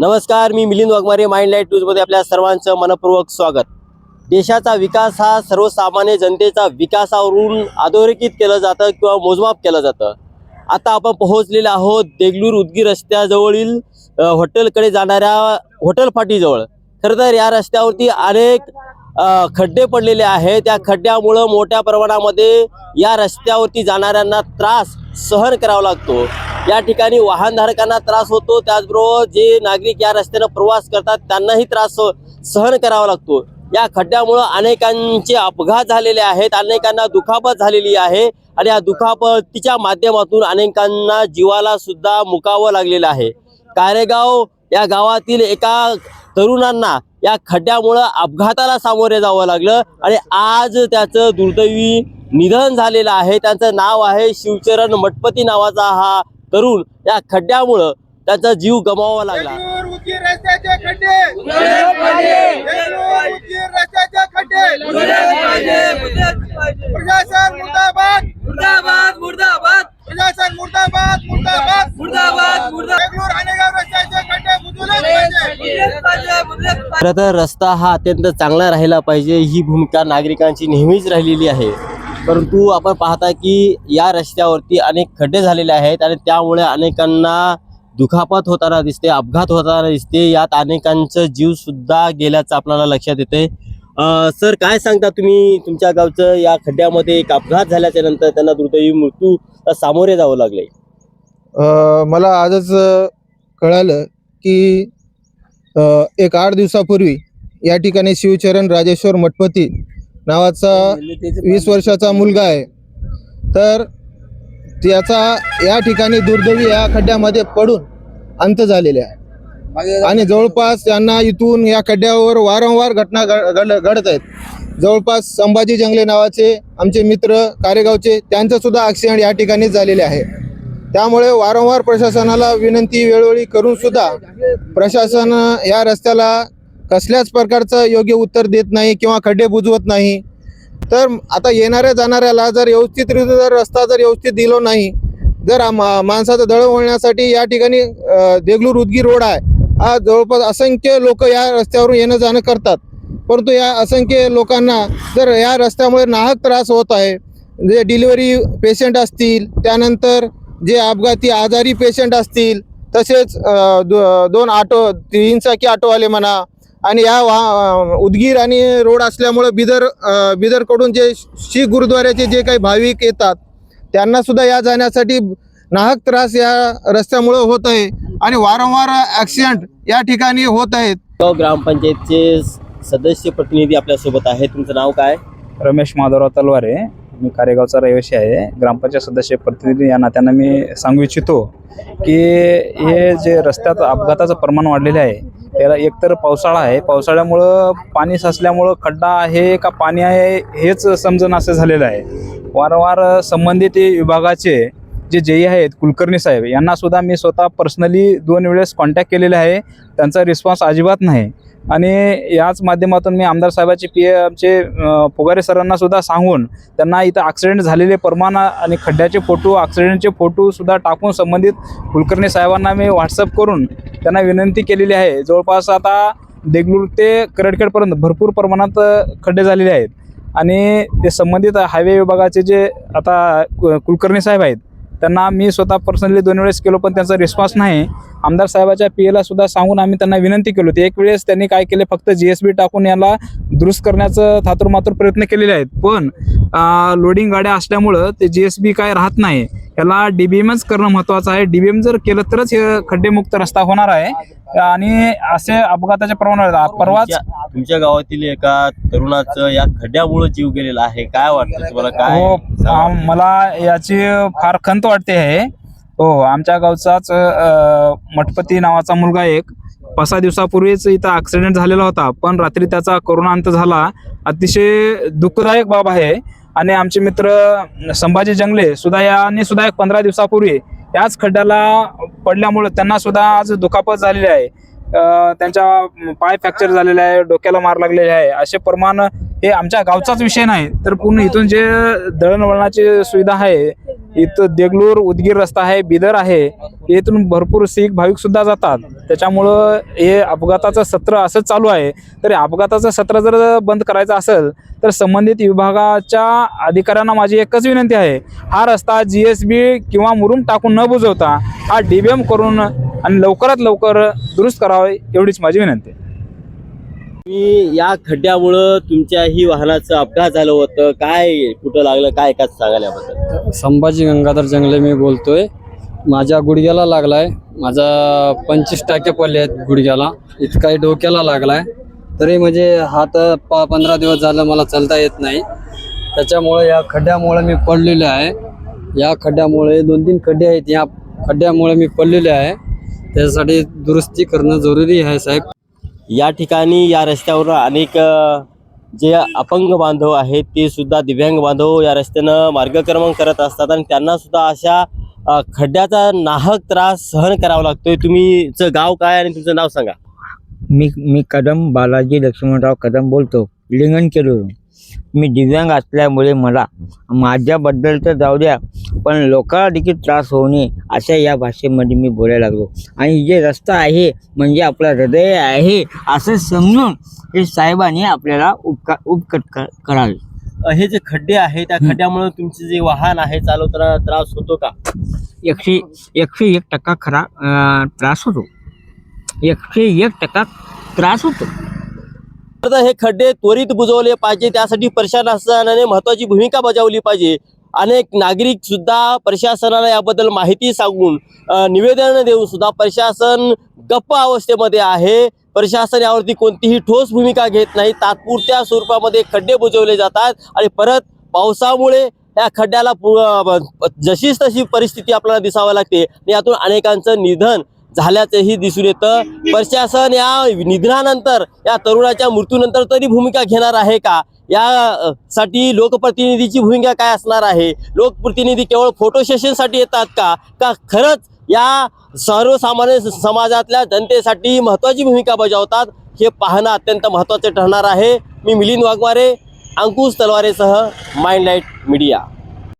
नमस्कार मी Milind Waghmare mind light न्यूजमध्ये आपल्या सर्वांचं मनपूर्वक स्वागत. देशाचा विकास हा सर्वसामान्य जनतेचा विकासावरून अधोरेखित केलं जातं किंवा मोजमाप केलं जातं. आता आपण पोहोचलेलो आहोत देगलूर उदगी रस्त्याजवळील हॉटेलकडे जाणाऱ्या हॉटेल फाटीजवळ. खरं तर या रस्त्यावरती अनेक खड्डे पडलेले आहेत. त्या खड्ड्यामुळं मोठ्या प्रमाणामध्ये या रस्त्यावरती जाणाऱ्यांना त्रास सहन करावा लागतो. या ठिकाणी वाहनधारकांना त्रास होतो. त्याचबरोबर जे नागरिक या रस्त्यानं प्रवास करतात त्यांनाही त्रास सहन करावा लागतो. या खड्ड्यामुळं अनेकांचे अपघात झालेले आहेत. अनेकांना दुखापत झालेली आहे. आणि या दुखापतीच्या माध्यमातून अनेकांना जीवाला सुद्धा मुकावं लागलेलं आहे. कारेगाव या गावातील एका तरुणांना या खड्ड्यामुळं अपघाताला सामोरे जावं लागलं. आणि आज त्याचं दुर्दैवी निधन झालेलं आहे. त्यांचं नाव आहे शिवचरण मठपती नावाचा हा तरुण. या खड्ड्यामुळं त्याचा जीव गमावावा लागला. प्रशासन मुर्दाबाद. मुर्दाबाद मुर्दाबाद. प्रशासन मुर्दाबाद मुर्दाबाद. खरं तर रस्ता हा अत्यंत चांगला राहिला पाहिजे. ही भूमिका नागरिकांची नेहमीच राहिलेली आहे. परंतु आपण पाहता की या रस्त्यावरती अनेक खड्डे झालेले आहेत आणि त्यामुळे अनेकांना दुखापत होताना दिसते अपघात होताना दिसते. यात अनेकांचं जीव सुद्धा गेल्याचं आपल्याला लक्षात येते सर काय सांगता तुम्ही? तुमच्या गावचं या खड्ड्यामध्ये एक अपघात झाल्याच्यानंतर त्यांना दुर्दैवी मृत्यू सामोरे जावं लागले. मला आजच कळालं की एक आठ दिवसापूर्वी या ठिकाणी शिवचरण राजेश्वर मठपती नावाचा वीस वर्षाचा मुलगा आहे. तर त्याचा या ठिकाणी दुर्दैवी या खड्ड्यामध्ये पडून अंत झालेले आहे. आणि जवळपास त्यांना इथून या खड्ड्यावर वारंवार घटना घडत आहेत. जवळपास संभाजी जंगले नावाचे आमचे मित्र कारेगावचे त्यांचं सुद्धा ॲक्सिडेंट या ठिकाणी झालेले आहे. त्यामुळे वारंवार प्रशासनाला विनंती वेळोवेळी करून सुद्धा प्रशासन या रस्त्याला कसल्याच प्रकारचं योग्य उत्तर देत नाही किंवा खड्डे बुजवत नाही. तर आता येणाऱ्या जाणाऱ्याला जर व्यवस्थितरित्या जर रस्ता जर व्यवस्थित दिलो नाही जर मा- माणसाचं दळवळण्यासाठी या ठिकाणी देगलूर उदगीर रोड आहे. हा जवळपास असंख्य लोक या रस्त्यावरून येणं जाणं करतात. परंतु या असंख्य लोकांना जर या रस्त्यामुळे नाहक त्रास होत आहे जे डिलिव्हरी पेशंट असतील त्यानंतर जे अपघाती आजारी पेशंट असतील तसेच दो- दोन ऑटो तीन चाकी ऑटोवाले म्हणा आणि या वा उदगीर आणि रोड असल्यामुळं बिदर बिदरकडून जे शीख गुरुद्वाऱ्याचे जे काही भाविक येतात त्यांना सुद्धा या जाण्यासाठी नाहक त्रास या रस्त्यामुळं होत आहे आणि वारंवार ॲक्सिडेंट या ठिकाणी होत आहेत. गाव ग्रामपंचायतचे सदस्य प्रतिनिधी आपल्यासोबत आहे तुमचं नाव काय? रमेश माधवराव तलवारे. मी कारेगावचा रहिवासी आहे. ग्रामपंचायत सदस्य प्रतिनिधी या नात्यानं मी सांगू इच्छितो की हे जे रस्त्यात अपघाताचं प्रमाण वाढलेलं आहे त्याला एकतर पावसाळा आहे. पावसाळ्यामुळं पाणी साचल्यामुळं खड्डा आहे का पाणी आहे हेच समजणं असं झालेलं आहे. वारंवार संबंधित विभागाचे जे जे आहेत कुलकर्णी साहेब यांना सुद्धा मी स्वतः पर्सनली दोन वेळेस कॉन्टॅक्ट केलेले आहे. त्यांचा रिस्पॉन्स अजिबात नाही. आणि याच माध्यमातून मी आमदार साहेबाचे पी आमचे पुगारे सरांना सुद्धा सांगून त्यांना इथं ॲक्सिडेंट झालेले प्रमाण आणि खड्ड्याचे फोटो ॲक्सिडेंटचे फोटोसुद्धा टाकून संबंधित कुलकर्णी साहेबांना मी व्हॉट्सअप करून त्यांना विनंती केलेली आहे. जवळपास आता देगलूर ते करडखेडपर्यंत भरपूर प्रमाणात खड्डे झालेले आहेत. आणि ते संबंधित हायवे विभागाचे जे आता कु- कुलकर्णी साहेब आहेत त्यांना मी स्वतः पर्सनली दोन वेळेस केलो पण त्यांचा रिस्पॉन्स नाही. आमदार साहेबाच्या पी एला सुद्धा सांगून आम्ही त्यांना विनंती केली होती. एक वेळेस त्यांनी काय केले? फक्त जी एस बी टाकून याला दुरुस्त करण्याचं थातुरमातुर प्रयत्न केलेले आहेत. पण लोडिंग गाड्या असल्यामुळं ते जी एस बी काय राहत नाही. याला डी बी एमच करणं महत्त्वाचं आहे. डी बी एम जर केलं तरच हे खड्डेमुक्त रस्ता होणार आहे. आणि असे अपघाताचे प्रमाण. परवाच तुमच्या गावातील एका तरुणाचं या खड्ड्यामुळे जीव गेलेला आहे. काय वाटतं तुम्हाला? काय हो मला याची फार खंत वाटते आहे हो आमच्या गावचाच मठपती नावाचा मुलगा एक पाच सहा दिवसापूर्वीच इथं ॲक्सिडेंट झालेला होता. पण रात्री त्याचा करुणांत झाला. अतिशय दुःखदायक बाब आहे. आणि आमचे मित्र संभाजी जंगले सुद्धा यांनी सुद्धा एक पंधरा दिवसापूर्वी याच खड्ड्याला पडल्यामुळे त्यांना सुद्धा आज दुखापत झालेली आहे. त्यांच्या पाय फ्रॅक्चर झालेले आहे डोक्याला मार लागलेले आहे. असे प्रमाण हे आमच्या गावचाच विषय नाही. तर पूर्ण इथून जे दळणवळणाची सुविधा आहे इथं देगलूर उदगीर रस्ता आहे बिदर आहे. इथून भरपूर शीख भाविक सुद्धा जातात. त्याच्यामुळं हे अपघाताचं सत्र असंच चालू आहे. तर अपघाताचं सत्र जर बंद करायचं असेल तर संबंधित विभागाच्या अधिकाऱ्यांना माझी एकच विनंती आहे. हा रस्ता जी एस बी किंवा मुरुम टाकून न बुजवता हा डी बी एम करून आणि लवकरात लवकर दुरुस्त करावे एवढीच माझी विनंती आहे. तुम्ही या खड्ड्यामुळं तुमच्याही वाहनाचं अपघात झालं होतं. काय कुठं लागलं? काय काय सांगाल याबद्दल? संभाजी गंगाधर जंगले मी बोलतोय. माझ्या गुडघ्याला लागलाय. माझा पंचवीस टाके पडले आहेत गुडघ्याला. इतकाही डोक्याला लागलाय. तरी म्हणजे हात प पंधरा दिवस झालं मला चालता येत नाही. त्याच्यामुळे या खड्ड्यामुळे मी पडलेले आहे. या खड्ड्यामुळे दोन तीन खड्डे आहेत. या खड्ड्यामुळे मी पडलेले आहे. त्यासाठी दुरुस्ती करणं जरुरी आहे साहेब. या ठिकाणी या रस्त्यावर अनेक जे अपंग बांधव आहेत ते सुद्धा दिव्यांग बांधव या रस्त्यानं मार्गक्रमण करत असतात आणि त्यांना सुद्धा अशा खड्ड्याचा नाहक त्रास सहन करावा लागतोय. तुम्हीचं गाव काय आणि तुमचं नाव सांगा. मी मी कदम बालाजी लक्ष्मणराव कदम बोलतो. लिंगण केलो मी दिव्यांग असल्यामुळे मला माझ्याबद्दल तर जाऊ द्या पण लोकांना देखील त्रास होऊ नये अशा या भाषेमध्ये मी बोलायला लागलो. आणि जे रस्ता आहे म्हणजे आपला हृदय आहे असं समजून हे साहेबांनी आपल्याला उपका उपकट करावे. हे जे खड्डे आहेत त्या खड्ड्यामुळे तुमचे जे वाहन आहे चालवताना त्रास होतो का? एकशे एकशे एक टक्का खरा त्रास होतो. एकशे एक टक्का त्रास होतो. तर हे खड्डे त्वरित बुजवले पाहिजे. त्यासाठी प्रशासनाने महत्वाची भूमिका बजावली पाहिजे. अनेक नागरिक सुद्धा प्रशासनाला याबद्दल माहिती सांगून निवेदन देऊन सुद्धा प्रशासन गप्प अवस्थेमध्ये आहे. प्रशासन यावरती कोणतीही ठोस भूमिका घेत नाही. तात्पुरत्या स्वरूपामध्ये खड्डे बुजवले जातात आणि परत पावसामुळे या खड्ड्याला जशीच तशी परिस्थिती आपल्याला दिसावी लागते. यातून अनेकांचं निधन झाल्याचंही दिसून येतं. प्रशासन या निधनानंतर या तरुणाच्या मृत्यूनंतर तरी भूमिका घेणार आहे का? या साठी लोकप्रतिनिधीची भूमिका काय असणार आहे? लोकप्रतिनिधी केवळ फोटो सेशनसाठी येतात का? का खरंच या सर्वसामान्य समाजातल्या जनतेसाठी महत्त्वाची भूमिका बजावतात? हे पाहणं अत्यंत महत्त्वाचं ठरणार आहे. मी मिलिंद वाघमारे अंकुश तलवारेसह माइंड लाइट मीडिया.